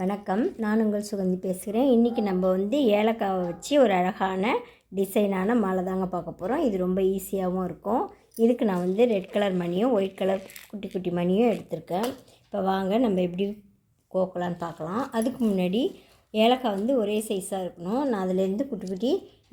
வணக்கம். நான் உங்கள் சுகந்தி பேசுகிறேன். இன்றைக்கி நம்ம வந்து ஏலக்காவை வச்சு ஒரு அழகான டிசைனான மாலை தாங்க பார்க்க போகிறோம் இது ரொம்ப ஈஸியாகவும் இருக்கும். இதுக்கு நான் வந்து ரெட் கலர் மணியும் ஒயிட் கலர் குட்டி குட்டி மணியும் எடுத்திருக்கேன். இப்போ வாங்க நம்ம எப்படி கோக்கலான்னு பார்க்கலாம். அதுக்கு முன்னாடி ஏலக்காய் வந்து ஒரே சைஸாக இருக்கணும். நான் அதுலேருந்து குட்டி குட்டி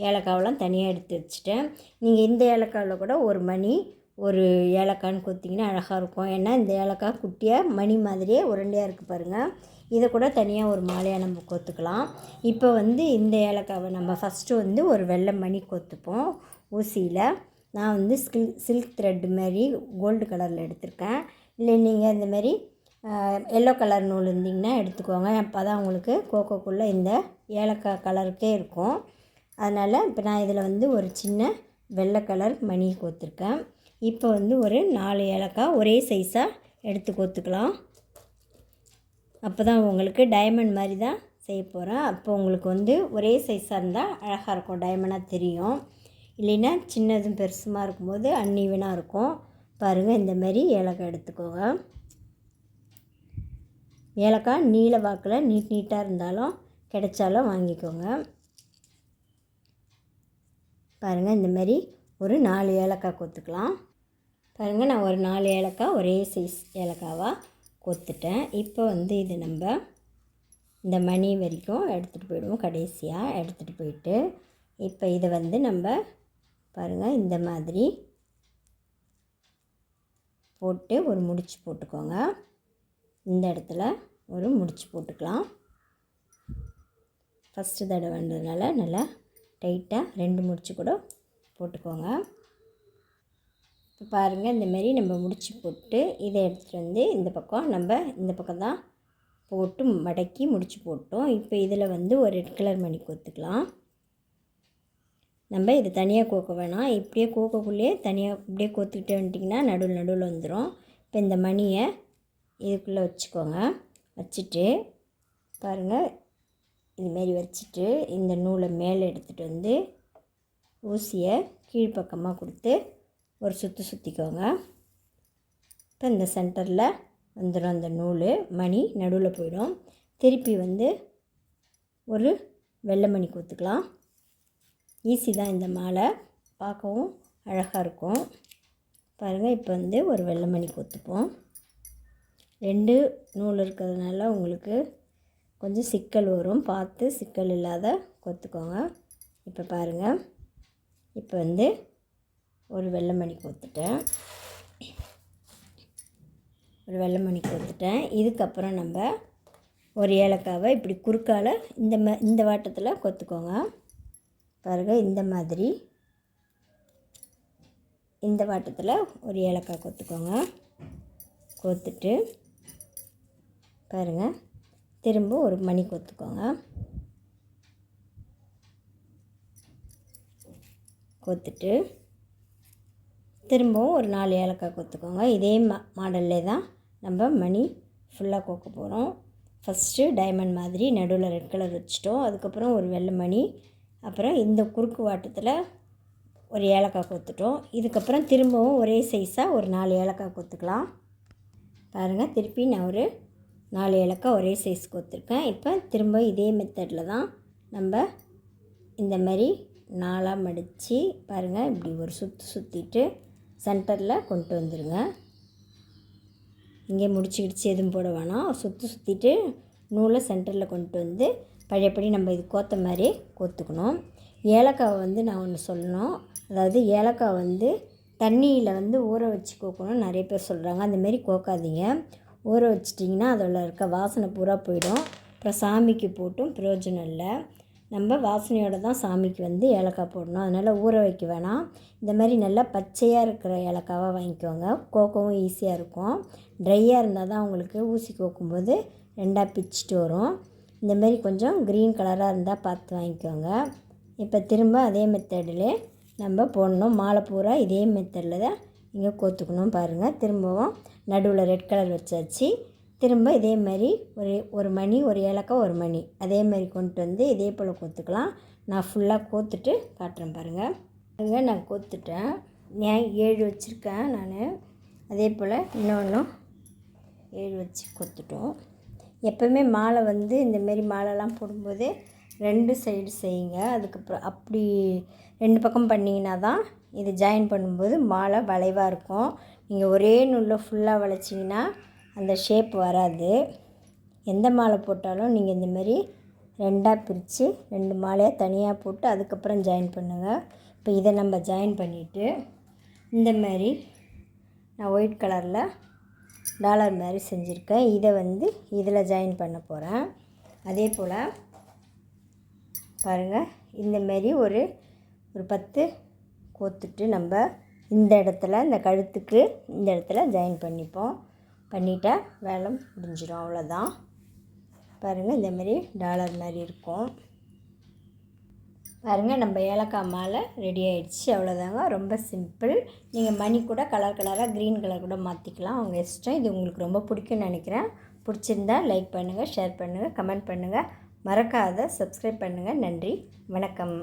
ஏலக்காவெல்லாம் தனியாக எடுத்து வச்சுட்டேன். நீங்கள் இந்த ஏலக்காவில் கூட ஒரு மணி ஒரு ஏலக்கான்னு கொத்திங்கன்னா அழகாக இருக்கும். ஏன்னா இந்த ஏலக்காய் குட்டியாக மணி மாதிரியே உருண்டையாக இருக்குது பாருங்கள் இதை கூட தனியாக ஒரு மாலையாக நம்ம கொத்துக்கலாம். இப்போ வந்து இந்த ஏலக்காவை நம்ம ஃபஸ்ட்டு வந்து ஒரு வெள்ளை மணி கொத்துப்போம் ஊசியில். நான் வந்து ஸ்கில் சில்க் த்ரெட் மாதிரி கோல்டு கலரில் எடுத்திருக்கேன். இல்லை நீங்கள் இந்த மாதிரி எல்லோ கலர் நூல் இருந்திங்கன்னா எடுத்துக்கோங்க. அப்போ தான் உங்களுக்கு கோகோக்குள்ளே இந்த ஏலக்காய் கலருக்கே இருக்கும். அதனால் இப்போ நான் இதில் வந்து ஒரு சின்ன வெள்ளை கலர் மணி கோத்துருக்கேன். இப்போ வந்து ஒரு நாலு ஏலக்காய் ஒரே சைஸாக எடுத்து கொத்துக்கலாம். அப்போ தான் உங்களுக்கு டைமண்ட் மாதிரி தான் செய்ய போகிறேன் அப்போ உங்களுக்கு வந்து ஒரே சைஸாக இருந்தால் அழகாக இருக்கும். டைமண்டாக தெரியும். இல்லைன்னா சின்னதும் பெருசுமாக இருக்கும்போது அன்னீவனாக இருக்கும். பாருங்கள் இந்த மாதிரி ஏலக்காய் எடுத்துக்கோங்க. ஏலக்காய் நீல வாக்கில் நீட் நீட்டாக இருந்தாலும் கிடைச்சாலும் வாங்கிக்கோங்க. பாருங்கள் இந்த மாதிரி ஒரு நாலு ஏலக்காய் கொத்துக்கலாம். பாருங்கள் நான் ஒரு நாலு ஏலக்காய் ஒரே சைஸ் ஏலக்காவாக கொத்துட்டேன். இப்போ வந்து இது நம்ம இந்த மணி வரைக்கும் எடுத்துகிட்டு போயிடுவோம் கடைசியாக எடுத்துகிட்டு போயிட்டு. இப்போ இதை வந்து நம்ம பாருங்கள் இந்த மாதிரி போட்டு ஒரு முடிச்சு போட்டுக்கோங்க. இந்த இடத்துல ஒரு முடிச்சு போட்டுக்கலாம். ஃபஸ்ட்டு தடவைன்றதுனால நல்லா டைட்டாக ரெண்டு முடிச்சு கூட போட்டுக்கோங்க. இப்போ பாருங்கள் இந்தமாரி நம்ம முடிச்சு போட்டு இதை எடுத்துகிட்டு வந்து இந்த பக்கம் நம்ம இந்த பக்கம் தான் போட்டு மடக்கி முடிச்சு போட்டோம். இப்போ இதில் வந்து ஒரு ரெட் கலர் மணி கொத்துக்கலாம். நம்ம இது தனியாக கோக்க வேணாம். இப்படியே கோக்கக்குள்ளேயே தனியாக இப்படியே கோத்துக்கிட்டே வந்துட்டிங்கன்னா நடுவில் நடுவில் வந்துடும் இப்போ இந்த மணியை இதுக்குள்ளே வச்சுக்கோங்க. வச்சுட்டு பாருங்கள் இதுமாரி வச்சுட்டு இந்த நூலை மேலே எடுத்துகிட்டு வந்து ஊசியை கீழ்ப்பக்கமாக கொடுத்து ஒரு சுற்றி சுற்றிக்கோங்க இப்போ இந்த சென்டரில் வந்துடும் அந்த நூல் மணி நடுவில் போயிடும். திருப்பி வந்து ஒரு வெள்ளை மணி கொடுத்துக்கலாம் ஈஸி தான் இந்த மாலை. பார்க்கவும் அழகாக இருக்கும். பாருங்கள் இப்போ வந்து ஒரு வெள்ளை மணி கொத்துப்போம். ரெண்டு நூல் இருக்கிறதுனால உங்களுக்கு கொஞ்சம் சிக்கல் வரும். பார்த்து சிக்கல் இல்லாத கொத்துக்கோங்க. இப்போ பாருங்கள் இப்போ வந்து ஒரு வெள்ளை மணி கோத்துட்டேன். ஒரு வெள்ளை மணி கோத்துட்டேன். இதுக்கப்புறம் நம்ம ஒரு ஏலக்காவை இப்படி குறுக்கால் இந்த ம இந்த வாட்டத்தில் கொத்துக்கோங்க. பாருங்கள் இந்த மாதிரி. இந்த வாட்டத்தில் ஒரு ஏலக்காய் கொத்துக்கோங்க. கொத்துட்டு பாருங்கள் திரும்ப ஒரு மணி கொத்துக்கோங்க. கொத்துட்டு திரும்பவும் ஒரு நாலு ஏலக்காய் கொத்துக்கோங்க. இதே மா மாடல்லே தான் நம்ம மணி ஃபுல்லாக கோக்க போகிறோம் ஃபஸ்ட்டு டைமண்ட் மாதிரி நடுவில் ரெட் கலர் வச்சுட்டோம். அதுக்கப்புறம் ஒரு வெள்ளை மணி அப்புறம் இந்த குறுக்கு வாட்டத்தில் ஒரு ஏலக்காய் கொத்துட்டோம். இதுக்கப்புறம் திரும்பவும் ஒரே சைஸாக ஒரு நாலு ஏலக்காய் கொத்துக்கலாம். பாருங்கள் திருப்பி நான் ஒரு நாலு ஏலக்காய் ஒரே சைஸ் கொத்துருக்கேன். இப்போ திரும்ப இதே மெத்தடில் தான் நம்ம இந்த மாதிரி நாளாக மடித்து பாருங்கள் இப்படி ஒரு சுற்று சுற்றிட்டு சென்டரில் கொண்டு வந்துடுங்க. இங்கே முடிச்சு கிடிச்சு எதுவும் போட வேணாம். சுற்றி சுற்றிட்டு நூலை சென்டரில் கொண்டு வந்து பழையபடி நம்ம இது கோத்த மாதிரி கோத்துக்கணும். ஏலக்காவை வந்து நான் ஒன்று சொல்லணும். அதாவது ஏலக்காய் வந்து தண்ணியில் வந்து ஊற வச்சு கோக்கணும் நிறைய பேர் சொல்கிறாங்க. அந்தமாரி கோக்காதீங்க. ஊற வச்சிட்டிங்கன்னா அதில் இருக்க வாசனை பூரா போயிடும். அப்புறம் சாமிக்கு போட்டும் பிரயோஜனம் இல்லை. நம்ம வாசனையோடு தான் சாமிக்கு வந்து ஏலக்காய் போடணும். அதனால் ஊற வைக்க வேணாம். இந்த மாதிரி நல்லா பச்சையாக இருக்கிற ஏலக்காவாக வாங்கிக்கோங்க. கோக்கவும் ஈஸியாக இருக்கும். ட்ரையாக இருந்தால் தான் உங்களுக்கு ஊசி கோக்கும்போது ரெண்டாக பிச்சுட்டு வரும். இந்த மாதிரி கொஞ்சம் க்ரீன் கலராக இருந்தால் பார்த்து வாங்கிக்கோங்க. இப்போ திரும்ப அதே மெத்தடில் நம்ம போடணும். மாலை பூரா இதே மெத்தடில் தான் இங்கே கோத்துக்கணும் பாருங்கள் திரும்பவும் நடுவில் ரெட் கலர் வச்சாச்சு. திரும்ப இதே மாதிரி ஒரு ஒரு மணி ஒரு ஏலக்காய் ஒரு மணி. அதே மாதிரி கொண்டு வந்து இதே போல் கோத்துக்கலாம். நான் ஃபுல்லாக கோத்துட்டு காட்டுறேன் பாருங்கள் பாருங்கள் நான் கோத்துட்டேன். ஏன் ஏழு வச்சுருக்கேன் நான். அதே போல் இன்னொன்றும் ஏழு வச்சு கொத்துட்டோம். எப்போவுமே மாலை வந்து இந்தமாரி மாலைலாம் போடும்போது ரெண்டு சைடு செய்யுங்க. அதுக்கப்புறம் அப்படி ரெண்டு பக்கம் பண்ணிங்கன்னா தான் இது ஜாயின் பண்ணும்போது மாலை வளைவாக இருக்கும். நீங்கள் ஒரே நூலில் ஃபுல்லாக வளைச்சிங்கன்னா அந்த ஷேப் வராது. எந்த மாலை போட்டாலும் நீங்கள் இந்தமாரி ரெண்டாக பிரித்து ரெண்டு மாலையாக தனியாக போட்டு அதுக்கப்புறம் ஜாயின் பண்ணுங்கள் இப்போ இதை நம்ம ஜாயின் பண்ணிவிட்டு இந்தமாதிரி நான் ஒயிட் கலரில் டாலர் மாதிரி செஞ்சுருக்கேன். இதை வந்து இதில் ஜாயின் பண்ண போகிறேன் அதே போல் பாருங்கள் இந்தமாரி ஒரு ஒரு பத்து கோத்துட்டு நம்ம இந்த இடத்துல இந்த கழுத்துக்கு இந்த இடத்துல ஜாயின் பண்ணிப்போம். பண்ணிட்டால் வேலை முடிஞ்சிடும். அவ்வளோதான் பாருங்கள் இந்தமாரி டாலர் மாதிரி இருக்கும். பாருங்கள் நம்ம ஏலக்காய் மாலை ரெடி ஆகிடுச்சு அவ்வளோதாங்க ரொம்ப சிம்பிள் நீங்கள் மணி கூட கலர் கலராக க்ரீன் கலர் கூட மாற்றிக்கலாம் அவங்க இஷ்டம். இது உங்களுக்கு ரொம்ப பிடிக்கும்னு நினைக்கிறேன். பிடிச்சிருந்தா லைக் பண்ணுங்கள் ஷேர் பண்ணுங்கள் கமெண்ட் பண்ணுங்கள் மறக்காத சப்ஸ்கிரைப் பண்ணுங்கள் நன்றி. வணக்கம்.